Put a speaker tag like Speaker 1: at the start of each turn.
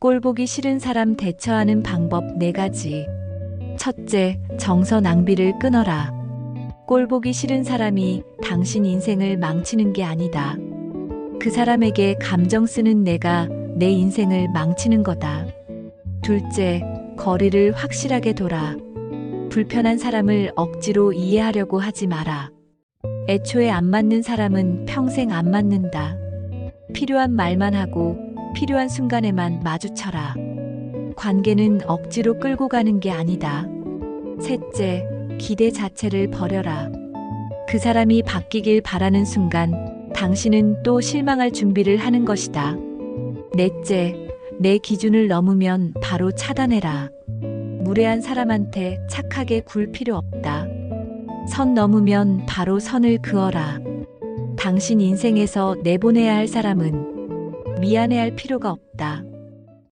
Speaker 1: 꼴보기 싫은 사람 대처하는 방법 네 가지. 첫째, 정서 낭비를 끊어라. 꼴보기 싫은 사람이 당신 인생을 망치는 게 아니다. 그 사람에게 감정 쓰는 내가 내 인생을 망치는 거다. 둘째, 거리를 확실하게 둬라. 불편한 사람을 억지로 이해하려고 하지 마라. 애초에 안 맞는 사람은 평생 안 맞는다. 필요한 말만 하고 필요한 순간에만 마주쳐라. 관계는 억지로 끌고 가는 게 아니다. 셋째, 기대 자체를 버려라. 그 사람이 바뀌길 바라는 순간 당신은 또 실망할 준비를 하는 것이다. 넷째, 내 기준을 넘으면 바로 차단해라. 무례한 사람한테 착하게 굴 필요 없다. 선 넘으면 바로 선을 그어라. 당신 인생에서 내보내야 할 사람은 미안해할 필요가 없다.